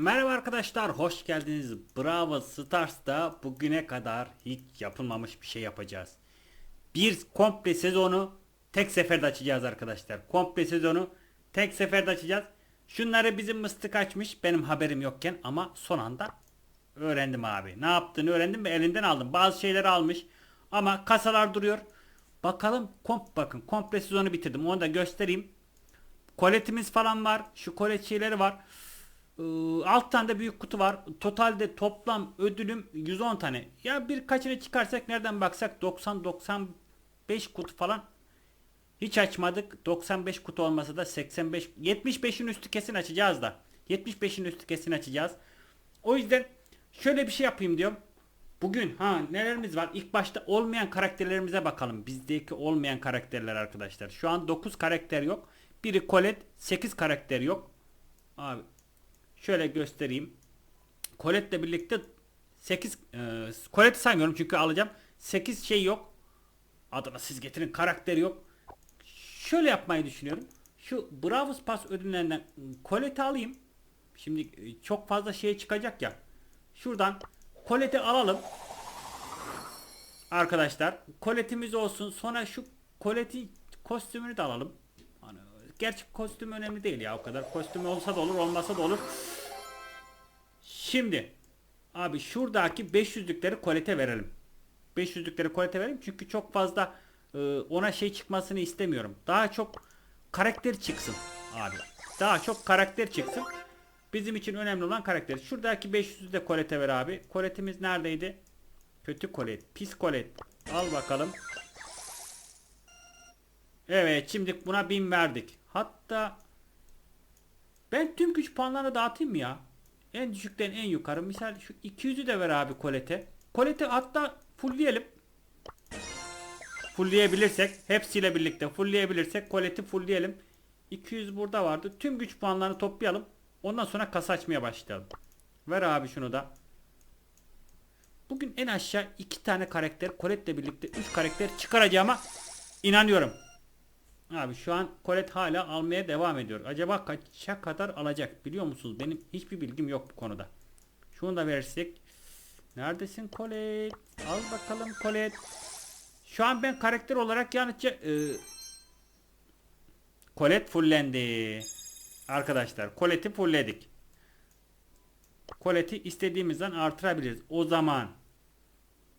Merhaba arkadaşlar, hoş geldiniz. Bravo Stars'ta bugüne kadar hiç yapılmamış bir şey yapacağız. Bir komple sezonu tek seferde açacağız arkadaşlar. Komple sezonu tek seferde açacağız. Şunları bizim mıstık açmış benim haberim yokken ama son anda öğrendim abi. Ne yaptığını öğrendim ve elinden aldım. Bazı şeyleri almış ama kasalar duruyor. Bakalım komp bakın komple sezonu bitirdim. Onu da göstereyim. Koletimiz falan var. Şu kolet şeyleri var. Ee, alt tane de büyük kutu var. Totalde toplam ödülüm 110 tane. Ya birkaçını çıkarsak nereden baksak 90-95 kutu falan. Hiç açmadık. 95 kutu olmasa da 85 75'in üstü kesin açacağız da. 75'in üstü kesin açacağız. O yüzden şöyle bir şey yapayım diyorum. Bugün ha nelerimiz var? İlk başta olmayan karakterlerimize bakalım. Bizdeki olmayan karakterler arkadaşlar. Şu an 9 karakter yok. Biri Colette, 8 karakter yok. Abi şöyle göstereyim. Colette'le birlikte 8 e, Colette'i saymıyorum çünkü alacağım. 8 şey yok. Adına siz getirin karakter yok. Şöyle yapmayı düşünüyorum. Şu Bravos Pass ödüllerinden Colette'i alayım. Şimdi e, çok fazla şey çıkacak ya. Şuradan Colette'i alalım. Arkadaşlar Colette'imiz olsun. Sonra şu Colette'in kostümünü de alalım. Gerçi kostüm önemli değil ya o kadar. Kostümü olsa da olur olmasa da olur. Şimdi abi şuradaki 500'lükleri kolete verelim. 500'lükleri kolete verelim çünkü çok fazla e, ona şey çıkmasını istemiyorum. Daha çok karakter çıksın abi. Daha çok karakter çıksın. Bizim için önemli olan karakter. Şuradaki 500'ü de kolete ver abi. Koletimiz neredeydi? Kötü kolet, pis kolet. Al bakalım. Evet şimdi buna 1000 verdik. Hatta ben tüm güç puanlarını dağıtayım ya? En düşükten en yukarı. Misal şu 200'ü de ver abi kolete. Kolete hatta fullleyelim. Fullleyebilirsek hepsiyle birlikte fullleyebilirsek koleti fullleyelim. 200 burada vardı. Tüm güç puanlarını toplayalım. Ondan sonra kasa açmaya başlayalım. Ver abi şunu da. Bugün en aşağı iki tane karakter Colette'le birlikte 3 karakter çıkaracağıma inanıyorum. Abi şu an Colette hala almaya devam ediyor. Acaba kaça kadar alacak biliyor musunuz? Benim hiçbir bilgim yok bu konuda. Şunu da versek. Neredesin Colette? Al bakalım Colette. Şu an ben karakter olarak yalnızca e, Colette fullendi. Arkadaşlar Colette'i fullledik. Colette'i istediğimizden artırabiliriz. O zaman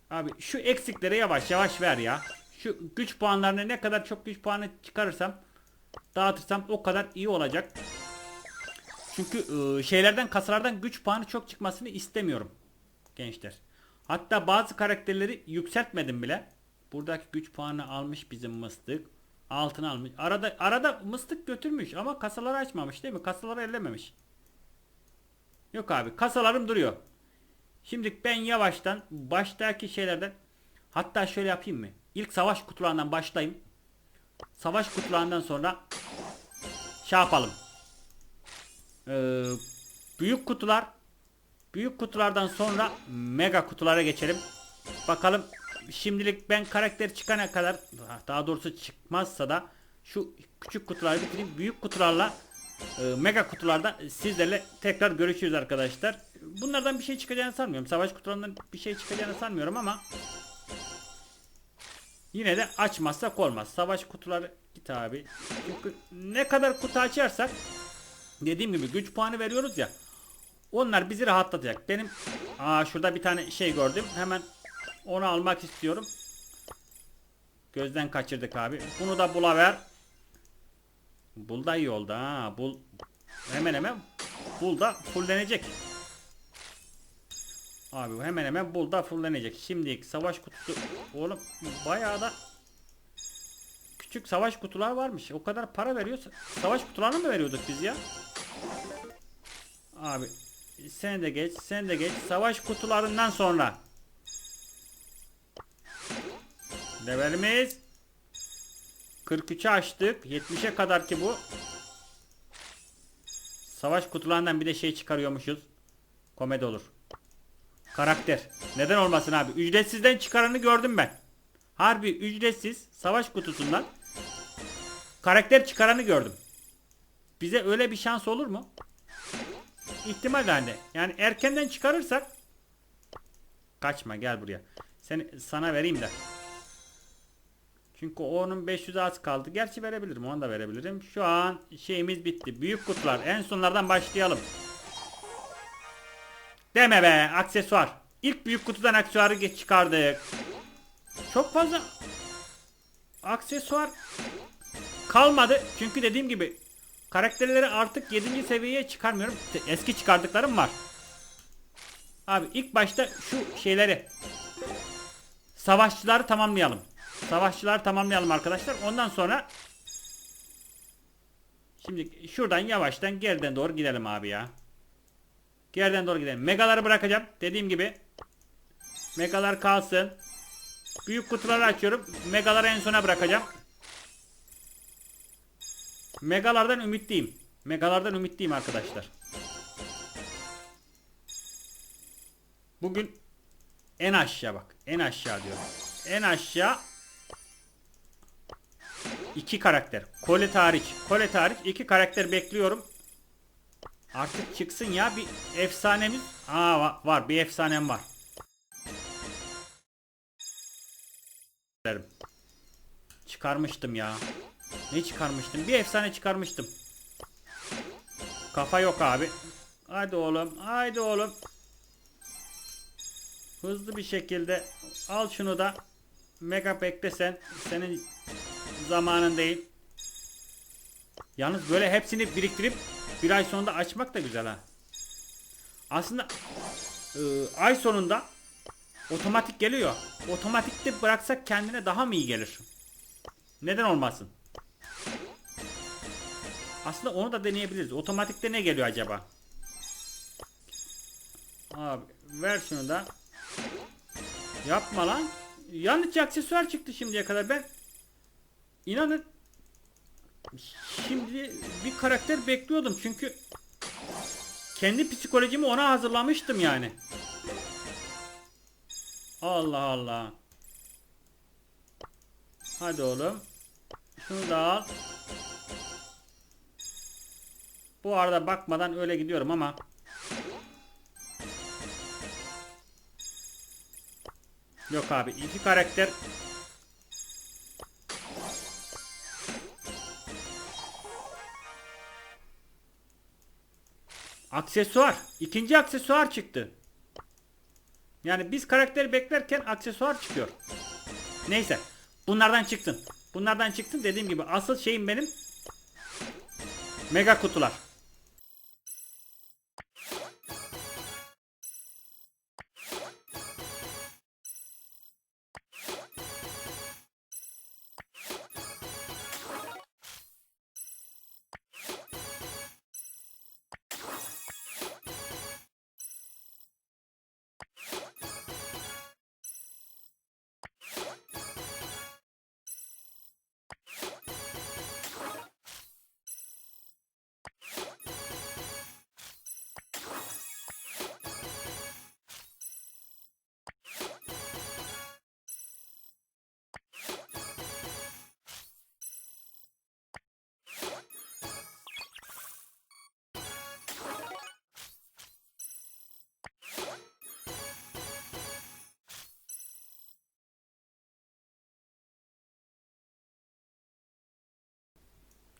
abi şu eksikleri yavaş yavaş ver ya. Şu güç puanlarını ne kadar çok güç puanı çıkarırsam dağıtırsam o kadar iyi olacak. Çünkü e, şeylerden kasalardan güç puanı çok çıkmasını istemiyorum gençler. Hatta bazı karakterleri yükseltmedim bile. Buradaki güç puanı almış bizim mıstık. Altını almış. Arada arada mıstık götürmüş ama kasaları açmamış değil mi? Kasaları ellememiş. Yok abi kasalarım duruyor. Şimdi ben yavaştan baştaki şeylerden hatta şöyle yapayım mı? İlk savaş kutularından başlayayım. Savaş kutularından sonra şey yapalım. Ee, büyük kutular büyük kutulardan sonra mega kutulara geçelim. Bakalım şimdilik ben karakter çıkana kadar daha doğrusu çıkmazsa da şu küçük kutuları bitireyim. Büyük kutularla e, mega kutularda sizlerle tekrar görüşürüz arkadaşlar. Bunlardan bir şey çıkacağını sanmıyorum. Savaş kutularından bir şey çıkacağını sanmıyorum ama Yine de açmazsak olmaz. Savaş kutuları git abi. Çünkü ne kadar kutu açarsak dediğim gibi güç puanı veriyoruz ya. Onlar bizi rahatlatacak. Benim aa şurada bir tane şey gördüm. Hemen onu almak istiyorum. Gözden kaçırdık abi. Bunu da bula ver. Bul da iyi oldu ha. Bul hemen hemen bul da fullenecek. Abi hemen hemen bul da fullenecek. Şimdi savaş kutusu oğlum bayağı da küçük savaş kutular varmış. O kadar para veriyorsa savaş kutularını mı veriyorduk biz ya? Abi sen de geç, sen de geç. Savaş kutularından sonra levelimiz 43'e açtık. 70'e kadar ki bu. Savaş kutularından bir de şey çıkarıyormuşuz. Komedi olur. Karakter. Neden olmasın abi? Ücretsizden çıkaranı gördüm ben. Harbi ücretsiz savaş kutusundan karakter çıkaranı gördüm. Bize öyle bir şans olur mu? ihtimal halinde. Yani erkenden çıkarırsak kaçma gel buraya. Seni sana vereyim de. Çünkü onun 500 az kaldı. Gerçi verebilirim. Onu da verebilirim. Şu an şeyimiz bitti. Büyük kutular. En sonlardan başlayalım. Deme be. Aksesuar. İlk büyük kutudan aksesuarı çıkardık. Çok fazla aksesuar kalmadı. Çünkü dediğim gibi karakterleri artık 7. seviyeye çıkarmıyorum. Eski çıkardıklarım var. Abi ilk başta şu şeyleri savaşçıları tamamlayalım. Savaşçıları tamamlayalım arkadaşlar. Ondan sonra şimdi şuradan yavaştan geriden doğru gidelim abi ya. Geriden doğru gidelim. Megaları bırakacağım. Dediğim gibi megalar kalsın. Büyük kutuları açıyorum. Megaları en sona bırakacağım. Megalardan ümitliyim. Megalardan ümitliyim arkadaşlar. Bugün en aşağı bak. En aşağı diyorum. En aşağı iki karakter. Kolet hariç. Kolet hariç iki karakter bekliyorum. Artık çıksın ya bir efsanemiz. Aa va- var bir efsanem var. Çıkarmıştım ya. Ne çıkarmıştım? Bir efsane çıkarmıştım. Kafa yok abi. Hadi oğlum. Haydi oğlum. Hızlı bir şekilde al şunu da. Mega bekle sen. Senin zamanın değil. Yalnız böyle hepsini biriktirip bir ay sonunda açmak da güzel ha. Aslında e, ay sonunda otomatik geliyor. Otomatikte bıraksak kendine daha mı iyi gelir? Neden olmasın? Aslında onu da deneyebiliriz. Otomatikte ne geliyor acaba? Abi ver şunu da. Yapma lan. Yalnızca aksesuar çıktı şimdiye kadar. Ben inanın şimdi bir karakter bekliyordum çünkü kendi psikolojimi ona hazırlamıştım yani. Allah Allah. Hadi oğlum. Şunu da al. Bu arada bakmadan öyle gidiyorum ama Yok abi iki karakter Aksesuar. İkinci aksesuar çıktı. Yani biz karakteri beklerken aksesuar çıkıyor. Neyse. Bunlardan çıksın. Bunlardan çıksın dediğim gibi asıl şeyim benim mega kutular.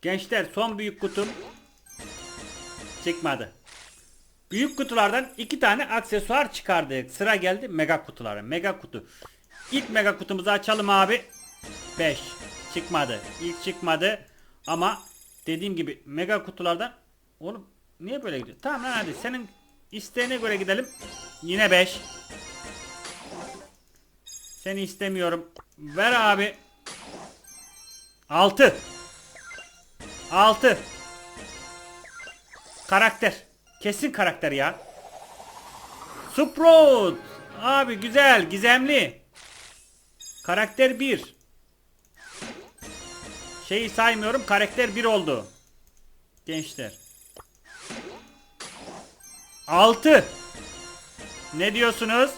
Gençler son büyük kutum çıkmadı. Büyük kutulardan iki tane aksesuar çıkardık. Sıra geldi mega kutulara. Mega kutu. İlk mega kutumuzu açalım abi. 5. Çıkmadı. İlk çıkmadı. Ama dediğim gibi mega kutulardan oğlum niye böyle gidiyor? Tamam lan hadi senin isteğine göre gidelim. Yine 5. Seni istemiyorum. Ver abi. 6. 6. Karakter. Kesin karakter ya. Sprout. Abi güzel, gizemli. Karakter 1. Şeyi saymıyorum, karakter 1 oldu. Gençler. 6. Ne diyorsunuz?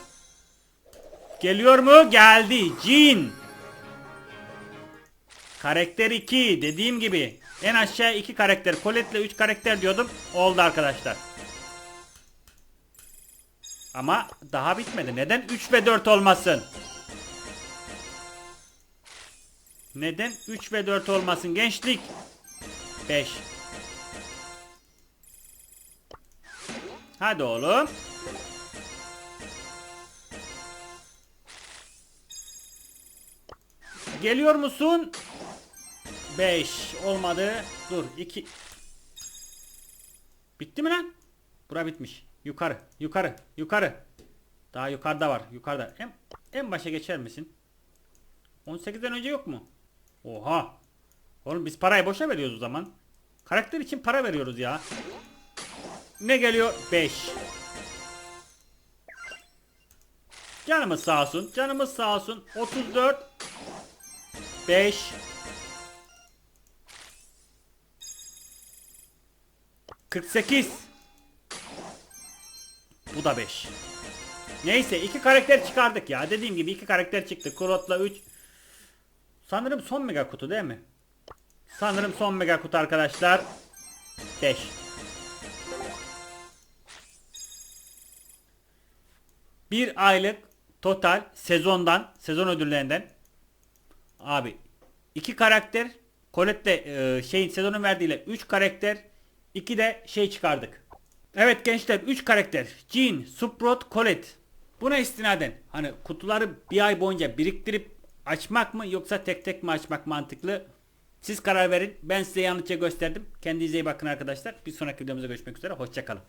Geliyor mu? Geldi. Cin. Karakter 2 dediğim gibi en aşağı 2 karakter Colette'le 3 karakter diyordum oldu arkadaşlar. Ama daha bitmedi. Neden 3 ve 4 olmasın? Neden 3 ve 4 olmasın gençlik? 5. Hadi oğlum. Geliyor musun? 5 olmadı. Dur 2. Bitti mi lan? Bura bitmiş. Yukarı, yukarı, yukarı. Daha yukarıda var, yukarıda. En, en başa geçer misin? 18'den önce yok mu? Oha. Oğlum biz parayı boşa veriyoruz o zaman. Karakter için para veriyoruz ya. Ne geliyor? 5. Canımız sağ olsun. Canımız sağ olsun. 34 5 48 Bu da 5 Neyse iki karakter çıkardık ya. Dediğim gibi iki karakter çıktı. Kurot'la 3 Sanırım son mega kutu değil mi? Sanırım son mega kutu arkadaşlar. 5 Bir aylık total sezondan, sezon ödüllerinden abi iki karakter Colette'de e, şeyin sezonun verdiğiyle 3 karakter 2 de şey çıkardık. Evet gençler 3 karakter. Jean, Sprout, Colette. Buna istinaden hani kutuları bir ay boyunca biriktirip açmak mı yoksa tek tek mi açmak mantıklı? Siz karar verin. Ben size yanlışça gösterdim. Kendinize iyi bakın arkadaşlar. Bir sonraki videomuzda görüşmek üzere. Hoşçakalın.